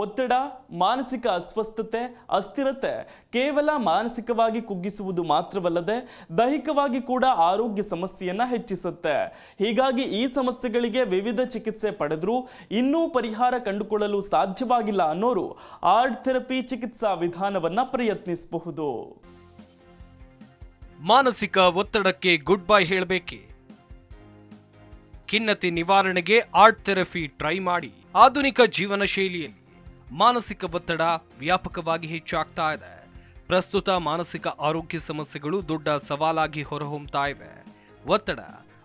ಒತ್ತಡ, ಮಾನಸಿಕ ಅಸ್ವಸ್ಥತೆ, ಅಸ್ಥಿರತೆ ಕೇವಲ ಮಾನಸಿಕವಾಗಿ ಕುಗ್ಗಿಸುವುದು ಮಾತ್ರವಲ್ಲದೆ ದೈಹಿಕವಾಗಿ ಕೂಡ ಆರೋಗ್ಯ ಸಮಸ್ಯೆಯನ್ನು ಹೆಚ್ಚಿಸುತ್ತೆ. ಹೀಗಾಗಿ ಈ ಸಮಸ್ಯೆಗಳಿಗೆ ವಿವಿಧ ಚಿಕಿತ್ಸೆ ಪಡೆದರೂ ಇನ್ನೂ ಪರಿಹಾರ ಕಂಡುಕೊಳ್ಳಲು ಸಾಧ್ಯವಾಗಿಲ್ಲ ಅನ್ನೋರು ಆರ್ಟ್ ಥೆರಪಿ ಚಿಕಿತ್ಸಾ ವಿಧಾನವನ್ನು ಪ್ರಯತ್ನಿಸಬಹುದು. ಮಾನಸಿಕ ಒತ್ತಡಕ್ಕೆ ಗುಡ್ ಬೈ ಹೇಳಬೇಕೆ? ಖಿನ್ನತೆ ನಿವಾರಣೆಗೆ ಆರ್ಟ್ ಥೆರಪಿ ಟ್ರೈ ಮಾಡಿ. ಆಧುನಿಕ ಜೀವನ ಶೈಲಿಯಲ್ಲಿ ಮಾನಸಿಕ ಒತ್ತಡ ವ್ಯಾಪಕವಾಗಿ ಹೆಚ್ಚಾಗ್ತಾ ಇದೆ. ಪ್ರಸ್ತುತ ಮಾನಸಿಕ ಆರೋಗ್ಯ ಸಮಸ್ಯೆಗಳು ದೊಡ್ಡ ಸವಾಲಾಗಿ ಹೊರಹೊಮ್ಮತಾ ಇವೆ. ಒತ್ತಡ,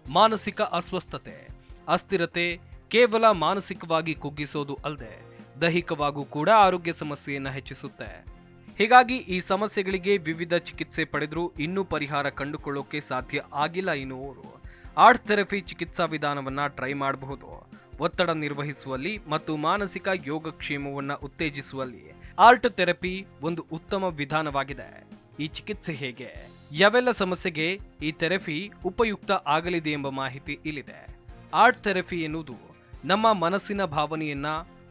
ಮಾನಸಿಕ ಅಸ್ವಸ್ಥತೆ, ಅಸ್ಥಿರತೆ ಕೇವಲ ಮಾನಸಿಕವಾಗಿ ಕುಗ್ಗಿಸೋದು ಅಲ್ಲದೆ ದೈಹಿಕವಾಗೂ ಕೂಡ ಆರೋಗ್ಯ ಸಮಸ್ಯೆಯನ್ನು ಹೆಚ್ಚಿಸುತ್ತೆ. ಹೀಗಾಗಿ ಈ ಸಮಸ್ಯೆಗಳಿಗೆ ವಿವಿಧ ಚಿಕಿತ್ಸೆ ಪಡೆದರೂ ಇನ್ನೂ ಪರಿಹಾರ ಕಂಡುಕೊಳ್ಳೋಕೆ ಸಾಧ್ಯ ಆಗಿಲ್ಲ ಎನ್ನುವರು ಆರ್ಟ್ ಥೆರಪಿ ಚಿಕಿತ್ಸಾ ವಿಧಾನವನ್ನ ಟ್ರೈ ಮಾಡಬಹುದು. ಒತ್ತಡ ನಿರ್ವಹಿಸುವಲ್ಲಿ ಮತ್ತು ಮಾನಸಿಕ ಯೋಗಕ್ಷೇಮವನ್ನು ಉತ್ತೇಜಿಸುವಲ್ಲಿ ಆರ್ಟ್ ಥೆರಪಿ ಒಂದು ಉತ್ತಮ ವಿಧಾನವಾಗಿದೆ. ಈ ಚಿಕಿತ್ಸೆ ಹೇಗೆ? ಯಾವೆಲ್ಲ ಸಮಸ್ಯೆಗೆ ಈ ಥೆರಪಿ ಉಪಯುಕ್ತ ಆಗಲಿದೆ ಎಂಬ ಮಾಹಿತಿ ಇಲ್ಲಿದೆ. ಆರ್ಟ್ ಥೆರಪಿ ಎನ್ನುವುದು ನಮ್ಮ ಮನಸ್ಸಿನ ಭಾವನೆಯನ್ನ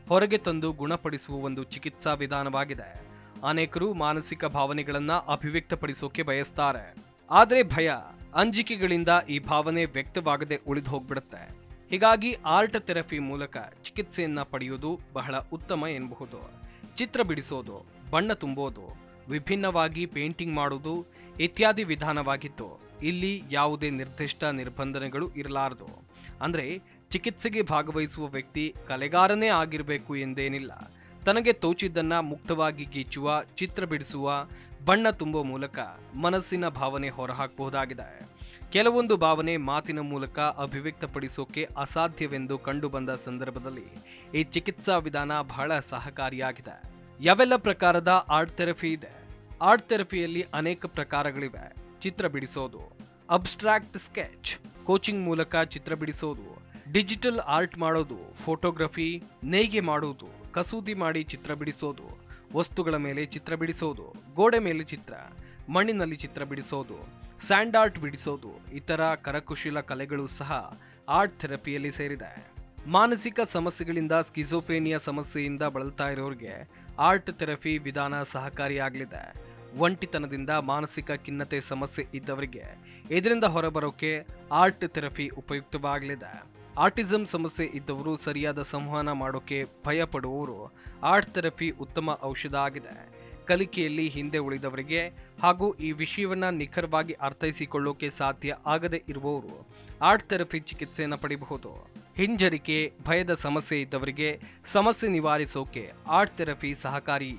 ಹೊರಗೆ ತಂದು ಗುಣಪಡಿಸುವ ಒಂದು ಚಿಕಿತ್ಸಾ ವಿಧಾನವಾಗಿದೆ. ಅನೇಕರು ಮಾನಸಿಕ ಭಾವನೆಗಳನ್ನ ಅಭಿವ್ಯಕ್ತಪಡಿಸೋಕೆ ಬಯಸ್ತಾರೆ. ಆದರೆ ಭಯ, ಅಂಜಿಕೆಗಳಿಂದ ಈ ಭಾವನೆ ವ್ಯಕ್ತವಾಗದೆ ಉಳಿದು ಹೋಗ್ಬಿಡುತ್ತೆ. ಹೀಗಾಗಿ ಆರ್ಟ್ ಥೆರಪಿ ಮೂಲಕ ಚಿಕಿತ್ಸೆಯನ್ನು ಪಡೆಯುವುದು ಬಹಳ ಉತ್ತಮ ಎನ್ನಬಹುದು ಚಿತ್ರ ಬಿಡಿಸೋದು, ಬಣ್ಣ ತುಂಬೋದು, ವಿಭಿನ್ನವಾಗಿ ಪೇಂಟಿಂಗ್ ಮಾಡುವುದು ಇತ್ಯಾದಿ ವಿಧಾನವಾಗಿತ್ತು. ಇಲ್ಲಿ ಯಾವುದೇ ನಿರ್ದಿಷ್ಟ ನಿರ್ಬಂಧನೆಗಳು ಇರಲಾರದು. ಅಂದರೆ ಚಿಕಿತ್ಸೆಗೆ ಭಾಗವಹಿಸುವ ವ್ಯಕ್ತಿ ಕಲೆಗಾರನೇ ಆಗಿರಬೇಕು ಎಂದೇನಿಲ್ಲ. ತನಗೆ ತೋಚಿದ್ದನ್ನು ಮುಕ್ತವಾಗಿ ಗೀಚುವ, ಚಿತ್ರ ಬಿಡಿಸುವ, ಬಣ್ಣ ತುಂಬುವ ಮೂಲಕ ಮನಸ್ಸಿನ ಭಾವನೆ ಹೊರಹಾಕಬಹುದಾಗಿದೆ. ಕೆಲವೊಂದು ಭಾವನೆ ಮಾತಿನ ಮೂಲಕ ಅಭಿವ್ಯಕ್ತಪಡಿಸೋಕೆ ಅಸಾಧ್ಯವೆಂದು ಕಂಡುಬಂದ ಸಂದರ್ಭದಲ್ಲಿ ಈ ಚಿಕಿತ್ಸಾ ವಿಧಾನ ಬಹಳ ಸಹಕಾರಿಯಾಗಿದೆ. ಯಾವೆಲ್ಲ ಪ್ರಕಾರದ ಆರ್ಟ್ ಥೆರಪಿ ಇದೆ? ಆರ್ಟ್ ಥೆರಪಿಯಲ್ಲಿ ಅನೇಕ ಪ್ರಕಾರಗಳಿವೆ. ಚಿತ್ರ ಬಿಡಿಸೋದು, ಅಬ್ಸ್ಟ್ರಾಕ್ಟ್ ಸ್ಕೆಚ್, ಕೋಚಿಂಗ್ ಮೂಲಕ ಚಿತ್ರ ಬಿಡಿಸೋದು, ಡಿಜಿಟಲ್ ಆರ್ಟ್ ಮಾಡೋದು, ಫೋಟೋಗ್ರಫಿ, ನೇಯ್ಗೆ ಮಾಡುವುದು ಕಸೂತಿ ಮಾಡಿ ಚಿತ್ರ ಬಿಡಿಸೋದು, ವಸ್ತುಗಳ ಮೇಲೆ ಚಿತ್ರ ಬಿಡಿಸೋದು, ಗೋಡೆ ಮೇಲೆ ಚಿತ್ರ, ಮಣ್ಣಿನಲ್ಲಿ ಚಿತ್ರ ಬಿಡಿಸೋದು ಸ್ಯಾಂಡ್ ಆರ್ಟ್ ಬಿಡಿಸೋದು, ಇತರ ಕರಕುಶಲ ಕಲೆಗಳು ಸಹ ಆರ್ಟ್ ಥೆರಪಿಯಲ್ಲಿ ಸೇರಿದೆ. ಮಾನಸಿಕ ಸಮಸ್ಯೆಗಳಿಂದ ಸ್ಕಿಜೋಫ್ರೇನಿಯಾ ಸಮಸ್ಯೆಯಿಂದ ಬಳಲ್ತಾ ಇರೋರಿಗೆ ಆರ್ಟ್ ಥೆರಪಿ ವಿಧಾನ ಸಹಕಾರಿಯಾಗಲಿದೆ ಒಂಟಿತನದಿಂದ ಮಾನಸಿಕ ಖಿನ್ನತೆ ಸಮಸ್ಯೆ ಇದ್ದವರಿಗೆ ಇದರಿಂದ ಹೊರಬರೋಕೆ ಆರ್ಟ್ ಥೆರಪಿ ಉಪಯುಕ್ತವಾಗಲಿದೆ. ಆರ್ಟಿಸಮ್ ಸಮಸ್ಯೆ ಇದ್ದವರು ಸರಿಯಾದ ಸಂವಹನ ಮಾಡೋಕೆ ಭಯ ಪಡುವವರು ಆರ್ಟ್ ಥೆರಪಿ ಉತ್ತಮ ಔಷಧ ಆಗಿದೆ. ಕಲಿಕೆಯಲ್ಲಿ ಹಿಂದೆ ಉಳಿದವರಿಗೆ ಹಾಗೂ ಈ ವಿಷಯವನ್ನು ನಿಖರವಾಗಿ ಅರ್ಥೈಸಿಕೊಳ್ಳೋಕೆ ಸಾಧ್ಯ ಆಗದೆ ಇರುವವರು ಆರ್ಟ್ ಥೆರಪಿ ಚಿಕಿತ್ಸೆಯನ್ನು ಪಡೆಯಬಹುದು ಹಿಂಜರಿಕೆ, ಭಯದ ಸಮಸ್ಯೆ ಇದ್ದವರಿಗೆ ಸಮಸ್ಯೆ ನಿವಾರಿಸೋಕೆ ಆರ್ಟ್ ಥೆರಪಿ ಸಹಕಾರಿ.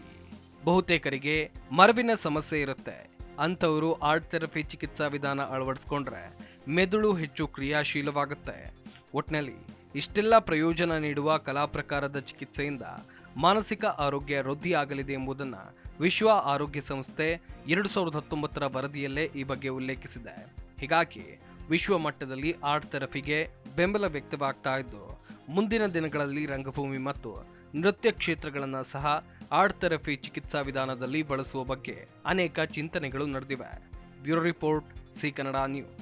ಬಹುತೇಕರಿಗೆ ಮರವಿನ ಸಮಸ್ಯೆ ಇರುತ್ತೆ. ಅಂಥವರು ಆರ್ಟ್ ಥೆರಪಿ ಚಿಕಿತ್ಸಾ ವಿಧಾನ ಅಳವಡಿಸ್ಕೊಂಡ್ರೆ ಮೆದುಳು ಹೆಚ್ಚು ಕ್ರಿಯಾಶೀಲವಾಗುತ್ತೆ. ಒಟ್ನಲ್ಲಿ ಇಷ್ಟೆಲ್ಲ ಪ್ರಯೋಜನ ನೀಡುವ ಕಲಾ ಪ್ರಕಾರದ ಚಿಕಿತ್ಸೆಯಿಂದ ಮಾನಸಿಕ ಆರೋಗ್ಯ ವೃದ್ಧಿಯಾಗಲಿದೆ ಎಂಬುದನ್ನು ವಿಶ್ವ ಆರೋಗ್ಯ ಸಂಸ್ಥೆ ಎರಡು ಸಾವಿರದ ಹತ್ತೊಂಬತ್ತರ ವರದಿಯಲ್ಲೇ ಈ ಬಗ್ಗೆ ಉಲ್ಲೇಖಿಸಿದೆ. ಹೀಗಾಗಿ ವಿಶ್ವ ಮಟ್ಟದಲ್ಲಿ ಆರ್ಟ್ ಥೆರಪಿಗೆ ಬೆಂಬಲ ವ್ಯಕ್ತವಾಗ್ತಾ ಇದ್ದು, ಮುಂದಿನ ದಿನಗಳಲ್ಲಿ ರಂಗಭೂಮಿ ಮತ್ತು ನೃತ್ಯ ಕ್ಷೇತ್ರಗಳನ್ನು ಸಹ ಆರ್ಟ್ ಥೆರಪಿ ಚಿಕಿತ್ಸಾ ವಿಧಾನದಲ್ಲಿ ಬಳಸುವ ಬಗ್ಗೆ ಅನೇಕ ಚಿಂತನೆಗಳು ನಡೆದಿವೆ. Bureau report C Kannada news.